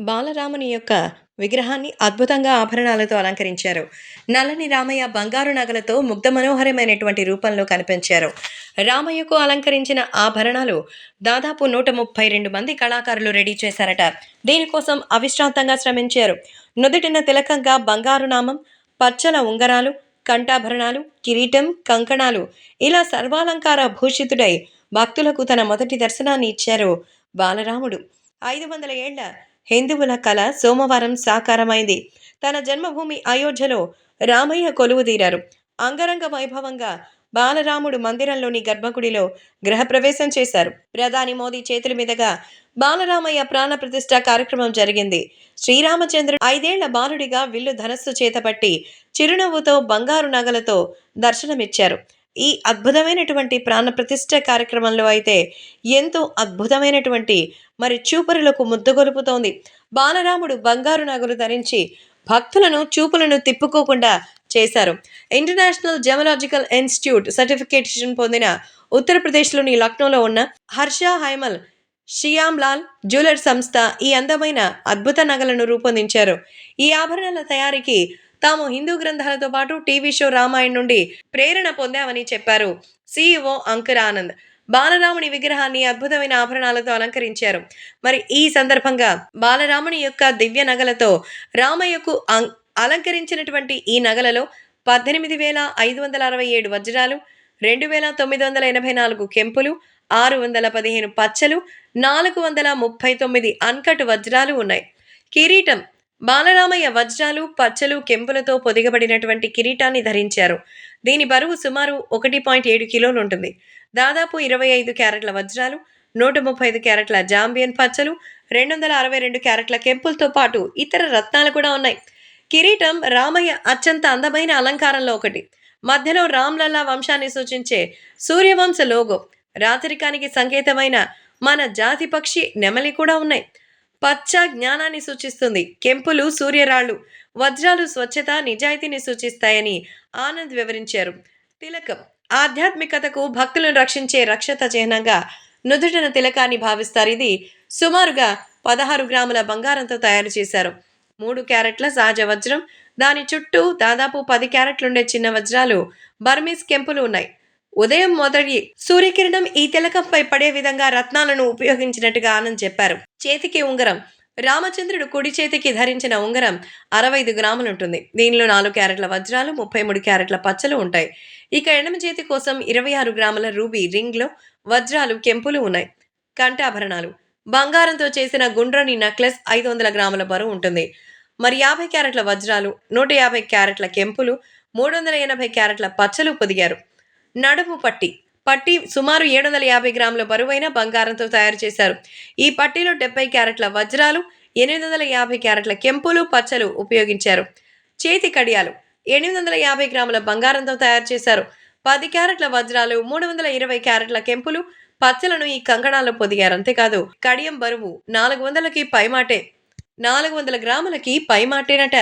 బాలరాముని యొక్క విగ్రహాన్ని అద్భుతంగా ఆభరణాలతో అలంకరించారు. నల్లని రామయ్య బంగారు నగలతో ముగ్ధ మనోహరమైనటువంటి రూపంలో కనిపించారు. రామయ్యకు అలంకరించిన ఆభరణాలు దాదాపు నూట ముప్పై రెండు మంది కళాకారులు రెడీ చేశారట. దీనికోసం అవిశ్రాంతంగా శ్రమించారు. నుదుటిన తిలకంగా బంగారు నామం పచ్చల ఉంగరాలు కంఠాభరణాలు కిరీటం కంకణాలు ఇలా సర్వాలంకార భూషితుడై భక్తులకు తన మొదటి దర్శనాన్ని ఇచ్చారు బాలరాముడు. ఐదు వందల ఏళ్ళ హిందువుల కళ సోమవారం సాకారమైంది. తన జన్మభూమి అయోధ్యలో రామయ్య కొలువుదీరారు అంగరంగ వైభవంగా బాలరాముడు మందిరంలోని గర్భగుడిలో గృహప్రవేశం చేశారు. ప్రధాని మోదీ చేతుల మీదుగా బాలరామయ్య ప్రాణ ప్రతిష్ఠ కార్యక్రమం జరిగింది. శ్రీరామచంద్రుడు ఐదేళ్ళ బాలుడిగా విల్లు ధనస్సు చేతపట్టి చిరునవ్వుతో బంగారు నగలతో దర్శనమిచ్చారు. ఈ అద్భుతమైనటువంటి ప్రాణ ప్రతిష్ట కార్యక్రమంలో అయితే ఎంతో అద్భుతమైనటువంటి మరి చూపరులకు ముద్దగొలుపుతోంది బాలరాముడు బంగారు నగలు ధరించి భక్తులను చూపులను తిప్పుకోకుండా చేశారు. ఇంటర్నేషనల్ జెమలాజికల్ ఇన్స్టిట్యూట్ సర్టిఫికేషన్ పొందిన ఉత్తరప్రదేశ్లోని లక్నోలో ఉన్న హర్ష హైమల్ షియామ్ లాల్ జ్యువెలర్ సంస్థ ఈ అందమైన అద్భుత నగలను రూపొందించారు. ఈ ఆభరణాల తయారీకి తాము హిందూ గ్రంథాలతో పాటు టీవీ షో రామాయణ్ నుండి ప్రేరణ పొందామని చెప్పారు సీఈఓ అంకుర్ ఆనంద్ బాలరాముని విగ్రహాన్ని అద్భుతమైన ఆభరణాలతో అలంకరించారు. మరి ఈ సందర్భంగా బాలరాముని యొక్క దివ్య నగలతో రామయ్యకు అం- అలంకరించినటువంటి ఈ నగలలో పద్దెనిమిది వేల ఐదు వందల అరవై ఏడు వజ్రాలు రెండు వేల తొమ్మిది వందల ఎనభై నాలుగు కెంపులు ఆరు వందల పదిహేను పచ్చలు నాలుగు వందల ముప్పై తొమ్మిది అన్కట్ వజ్రాలు ఉన్నాయి. కిరీటం బాలరామయ్య వజ్రాలు పచ్చలు కెంపులతో పొదిగబడినటువంటి కిరీటాన్ని ధరించారు. దీని బరువు సుమారు ఒకటి పాయింట్ ఏడు కిలోలు ఉంటుంది. దాదాపు ఇరవై ఐదు క్యారెట్ల వజ్రాలు నూట ముప్పై ఐదు క్యారెట్ల జాంబియన్ పచ్చలు రెండు వందల అరవై రెండు క్యారెట్ల కెంపులతో పాటు ఇతర రత్నాలు కూడా ఉన్నాయి. కిరీటం రామయ్య అత్యంత అందమైన అలంకారంలో ఒకటి. మధ్యలో రామ్లల్లా వంశాన్ని సూచించే సూర్యవంశ లోగో. రాత్రికానికి సంకేతమైన మన జాతి పక్షి నెమలి కూడా ఉన్నాయి. పచ్చ జ్ఞానాన్ని సూచిస్తుంది. కెంపులు సూర్యరాళ్ళు వజ్రాలు స్వచ్ఛత నిజాయితీని సూచిస్తాయని ఆనంద్ వివరించారు. తిలకం ఆధ్యాత్మికతకు భక్తులను రక్షించే రక్షత చిహ్నంగా నుదుటిన తిలకాన్ని భావిస్తారు. ఇది సుమారుగా పదహారు గ్రాముల బంగారంతో తయారు చేశారు. మూడు క్యారెట్ల సహజ వజ్రం దాని చుట్టూ దాదాపు పది క్యారెట్లుండే చిన్న వజ్రాలు బర్మీస్ కెంపులు ఉన్నాయి. ఉదయం మొదటి సూర్యకిరణం ఈ తిలకంపై పడే విధంగా రత్నాలను ఉపయోగించినట్టుగా ఆనంద్ చెప్పారు. చేతికి ఉంగరం. రామచంద్రుడు కుడి చేతికి ధరించిన ఉంగరం అరవై ఐదు గ్రాములు ఉంటుంది దీనిలో నాలుగు క్యారెట్ల వజ్రాలు ముప్పై మూడు క్యారెట్ల పచ్చలు ఉంటాయి. ఇక ఎడమ చేతి కోసం ఇరవై ఆరు గ్రాముల రూబీ రింగ్లో వజ్రాలు కెంపులు ఉన్నాయి. కంఠాభరణాలు. బంగారంతో చేసిన గుండ్రని నెక్లెస్ ఐదు వందల గ్రాముల బరువు ఉంటుంది. మరి యాభై క్యారెట్ల వజ్రాలు నూట యాభై క్యారెట్ల కెంపులు మూడు వందల ఎనభై క్యారెట్ల పచ్చలు పొదిగారు. నడుము పట్టి పట్టి సుమారు ఏడు వందల యాభై గ్రాముల బరువైన బంగారంతో తయారు చేశారు. ఈ పట్టీలో డెబ్బై క్యారెట్ల వజ్రాలు ఎనిమిది వందల యాభై క్యారెట్ల కెంపులు పచ్చలు ఉపయోగించారు. చేతి కడియాలు ఎనిమిది వందల యాభై గ్రాముల బంగారంతో తయారు చేశారు. పది క్యారెట్ల వజ్రాలు మూడు వందల ఇరవై క్యారెట్ల కెంపులు పచ్చలను ఈ కంకణాల్లో పొదిగారు అంతేకాదు కడియం బరువు నాలుగు వందలకి పైమాటే నాలుగు వందల గ్రాములకి పైమాటేనట.